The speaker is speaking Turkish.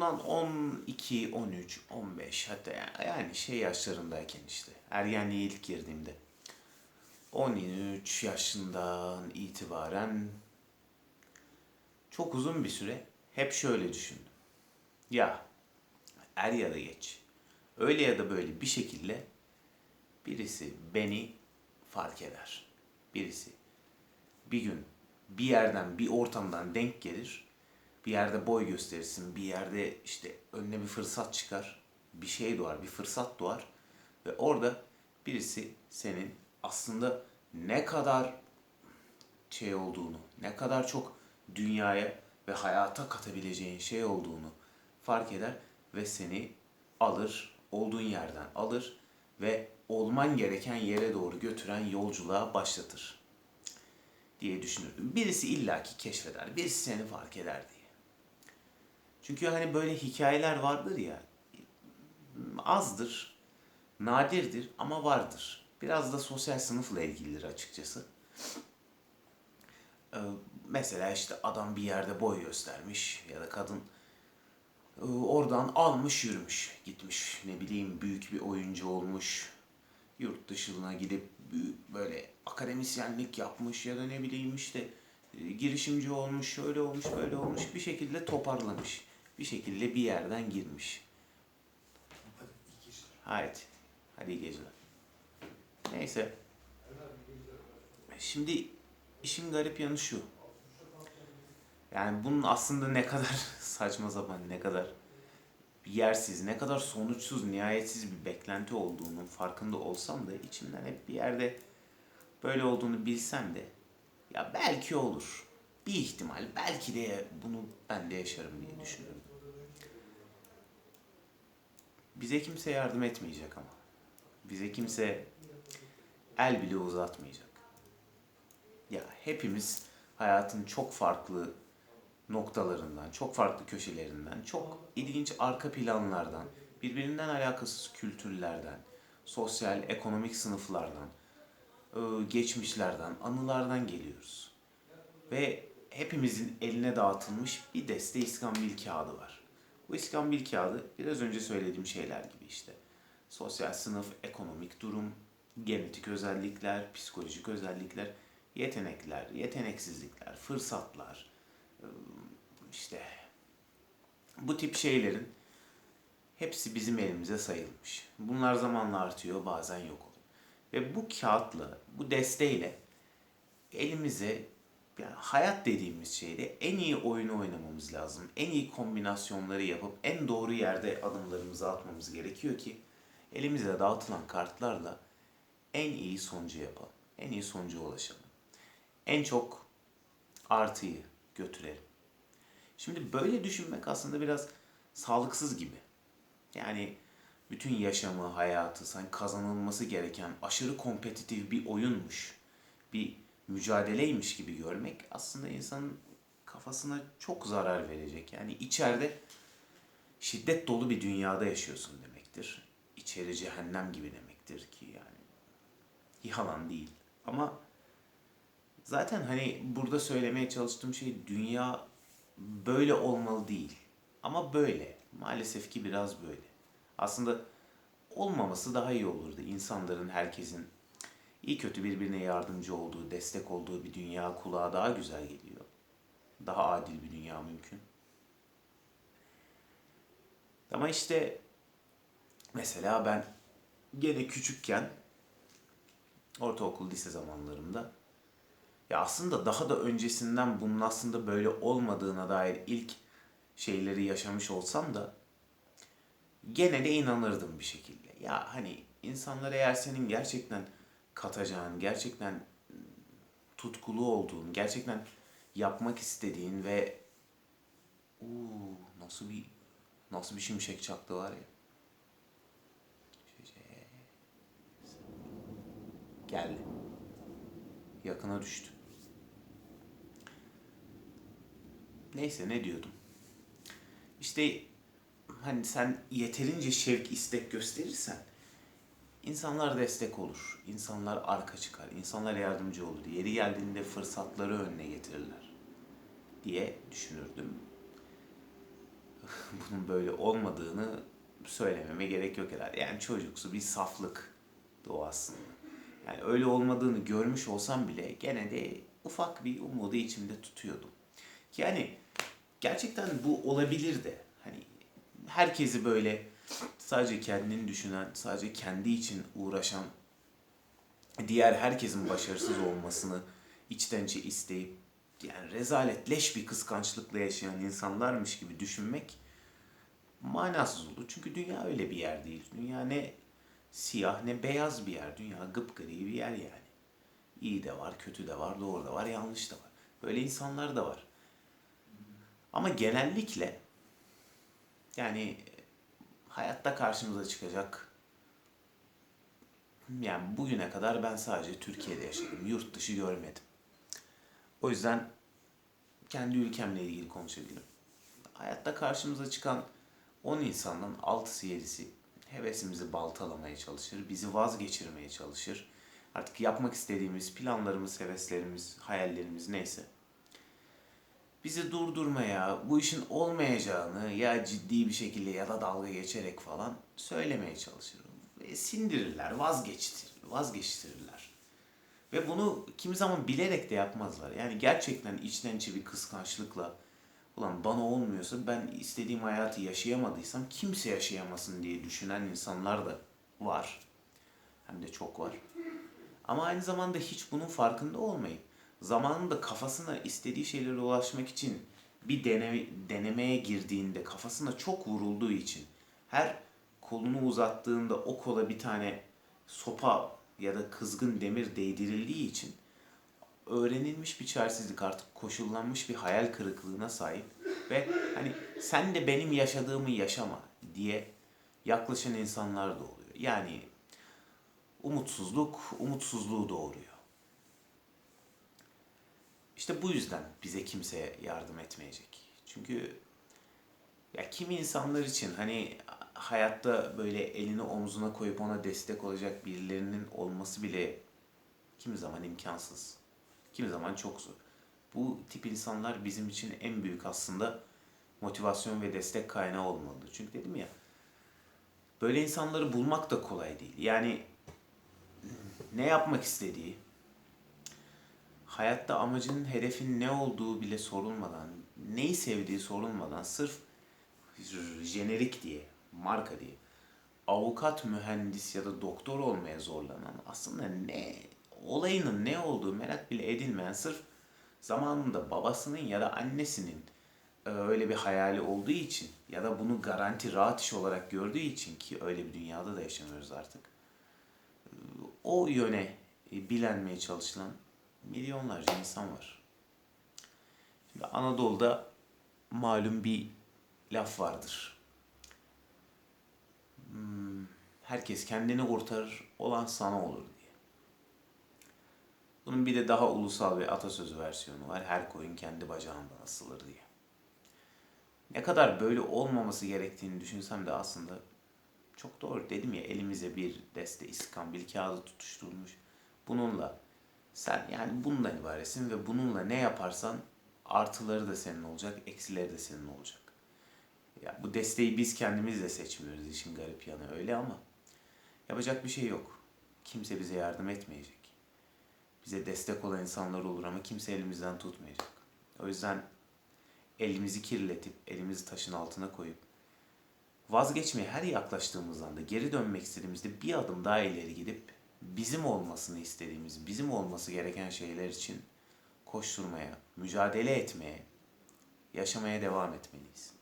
bundan 12, 13, 15 hatta ya- yani şey yaşlarındayken işte ergenliğe ilk girdiğimde 13 yaşından itibaren çok uzun bir süre hep şöyle düşündüm. Ya er ya da geç öyle ya da böyle bir şekilde birisi beni fark eder. Birisi bir gün bir yerden bir ortamdan denk gelir. Bir yerde boy gösterirsin, bir yerde işte önüne bir fırsat çıkar. Bir şey doğar, bir fırsat doğar. Ve orada birisi senin aslında ne kadar şey olduğunu, ne kadar çok dünyaya ve hayata katabileceğin şey olduğunu fark eder ve seni alır, olduğun yerden alır ve olman gereken yere doğru götüren yolculuğa başlatır diye düşünürdüm. Birisi illaki keşfeder, birisi seni fark eder diye. Çünkü hani böyle hikayeler vardır ya, azdır, nadirdir ama vardır. Biraz da sosyal sınıfla ilgilidir açıkçası. Ee, mesela işte adam bir yerde boy göstermiş ya da kadın e, oradan almış yürümüş, gitmiş ne bileyim büyük bir oyuncu olmuş, yurt dışına gidip böyle akademisyenlik yapmış ya da ne bileyim işte girişimci olmuş, şöyle olmuş, böyle olmuş bir şekilde toparlamış. Bir şekilde bir yerden girmiş. Haydi. Hadi iyi geceler. Neyse. Şimdi işin garip yanı şu. Yani bunun aslında ne kadar saçma sapan, ne kadar yersiz, ne kadar sonuçsuz, nihayetsiz bir beklenti olduğunun farkında olsam da içimden hep bir yerde böyle olduğunu bilsem de ya belki olur. Bir ihtimal. Belki de bunu ben de yaşarım diye düşünüyorum. Bize kimse yardım etmeyecek ama. Bize kimse el bile uzatmayacak. Ya hepimiz hayatın çok farklı noktalarından, çok farklı köşelerinden, çok ilginç arka planlardan, birbirinden alakasız kültürlerden, sosyal, ekonomik sınıflardan, geçmişlerden, anılardan geliyoruz. Ve hepimizin eline dağıtılmış bir deste iskambil kağıdı var. Bu iskambil kağıdı biraz önce söylediğim şeyler gibi işte. Sosyal sınıf, ekonomik durum, genetik özellikler, psikolojik özellikler, yetenekler, yeteneksizlikler, fırsatlar, e, işte bu tip şeylerin hepsi bizim elimize sayılmış. Bunlar zamanla artıyor, bazen yok. Ve bu kağıtla, bu desteğiyle elimize yani hayat dediğimiz şeyde en iyi oyunu oynamamız lazım. En iyi kombinasyonları yapıp en doğru yerde adımlarımızı atmamız gerekiyor ki elimize dağıtılan kartlarla en iyi sonucu yapalım. En iyi sonuca ulaşalım. En çok artıyı götürelim. Şimdi böyle düşünmek aslında biraz sağlıksız gibi. Yani bütün yaşamı, hayatı sanki kazanılması gereken aşırı kompetitif bir oyunmuş, bir mücadeleymiş gibi görmek aslında insanın kafasına çok zarar verecek. Yani içeride şiddet dolu bir dünyada yaşıyorsun demektir. İçeri cehennem gibi demektir ki yani yalan değil. Ama zaten hani burada söylemeye çalıştığım şey dünya böyle olmalı değil. Ama böyle. Maalesef ki biraz böyle. Aslında olmaması daha iyi olurdu. İnsanların, herkesin iyi kötü birbirine yardımcı olduğu, destek olduğu bir dünya kulağa daha güzel geliyor. Daha adil bir dünya mümkün. Ama işte mesela ben gene küçükken ortaokul, lise zamanlarımda ya aslında daha da öncesinden bunun aslında böyle olmadığına dair ilk şeyleri yaşamış olsam da gene de inanırdım bir şekilde. Ya hani insanlar eğer senin gerçekten katacağın, gerçekten tutkulu olduğun, gerçekten yapmak istediğin ve uuu nasıl bir nasıl bir şimşek çaktı var ya. Geldi. Yakına düştü. Neyse ne diyordum. İşte hani sen yeterince şevk, istek gösterirsen insanlar destek olur. insanlar arka çıkar. insanlar yardımcı olur. Yeri geldiğinde fırsatları önüne getirirler diye düşünürdüm. bunun böyle olmadığını söylememe gerek yok herhalde. Yani çocuksu bir saflık o aslında. Yani öyle olmadığını görmüş olsam bile gene de ufak bir umudu içimde tutuyordum. Yani gerçekten bu olabilir de. Hani herkesi böyle sadece kendini düşünen, sadece kendi için uğraşan, diğer herkesin başarısız olmasını içten içe isteyip yani rezalet, leş bir kıskançlıkla yaşayan insanlarmış gibi düşünmek manasız olur. Çünkü dünya öyle bir yer değil. Dünya ne siyah ne beyaz bir yer. Dünya gıpgri bir yer yani. İyi de var, kötü de var, doğru da var, yanlış da var. Böyle insanlar da var. Ama genellikle yani hayatta karşımıza çıkacak yani bugüne kadar ben sadece Türkiye'de yaşadım. Yurt dışı görmedim. O yüzden kendi ülkemle ilgili konuşabilirim. Hayatta karşımıza çıkan 10 insandan 6'sı 7'si hevesimizi baltalamaya çalışır, bizi vazgeçirmeye çalışır. Artık yapmak istediğimiz planlarımız, heveslerimiz, hayallerimiz neyse. Bizi durdurmaya, bu işin olmayacağını ya ciddi bir şekilde ya da dalga geçerek falan söylemeye çalışır. Ve sindirirler, vazgeçtir, vazgeçtirirler. Ve bunu kimi zaman bilerek de yapmazlar. Yani gerçekten içten içe bir kıskançlıkla ulan bana olmuyorsa ben istediğim hayatı yaşayamadıysam kimse yaşayamasın diye düşünen insanlar da var. Hem de çok var. Ama aynı zamanda hiç bunun farkında olmayıp zamanında kafasına istediği şeylere ulaşmak için bir deneme, denemeye girdiğinde kafasına çok vurulduğu için her kolunu uzattığında o kola bir tane sopa ya da kızgın demir değdirildiği için öğrenilmiş bir çaresizlik artık koşullanmış bir hayal kırıklığına sahip ve hani sen de benim yaşadığımı yaşama diye yaklaşan insanlar da oluyor. Yani umutsuzluk umutsuzluğu doğuruyor. İşte bu yüzden bize kimse yardım etmeyecek. Çünkü ya kimi insanlar için hani hayatta böyle elini omzuna koyup ona destek olacak birilerinin olması bile kimi zaman imkansız. Kimi zaman çok zor. Bu tip insanlar bizim için en büyük aslında motivasyon ve destek kaynağı olmalıdır. Çünkü dedim ya böyle insanları bulmak da kolay değil. Yani ne yapmak istediği, hayatta amacının, hedefin ne olduğu bile sorulmadan, neyi sevdiği sorulmadan sırf jenerik diye, marka diye avukat, mühendis ya da doktor olmaya zorlanan aslında ne olayının ne olduğu merak bile edilmeyen sırf zamanında babasının ya da annesinin e, öyle bir hayali olduğu için ya da bunu garanti rahat iş olarak gördüğü için ki öyle bir dünyada da yaşamıyoruz artık. E, o yöne e, bilenmeye çalışılan milyonlarca insan var. Şimdi Anadolu'da malum bir laf vardır. Hmm, herkes kendini kurtarır, olan sana olur diye. Bunun bir de daha ulusal bir atasözü versiyonu var. Her koyun kendi bacağından asılır diye. Ne kadar böyle olmaması gerektiğini düşünsem de aslında çok doğru. Dedim ya elimize bir deste iskambil kağıdı tutuşturulmuş. Bununla sen yani bundan ibaretsin ve bununla ne yaparsan artıları da senin olacak, eksileri de senin olacak. Ya bu desteği biz kendimiz de seçmiyoruz işin garip yanı öyle ama yapacak bir şey yok. Kimse bize yardım etmeyecek. Bize destek olan insanlar olur ama kimse elimizden tutmayacak. O yüzden elimizi kirletip elimizi taşın altına koyup vazgeçmeye her yaklaştığımızdan da geri dönmek istediğimizde bir adım daha ileri gidip bizim olmasını istediğimiz, bizim olması gereken şeyler için koşturmaya, mücadele etmeye, yaşamaya devam etmeliyiz.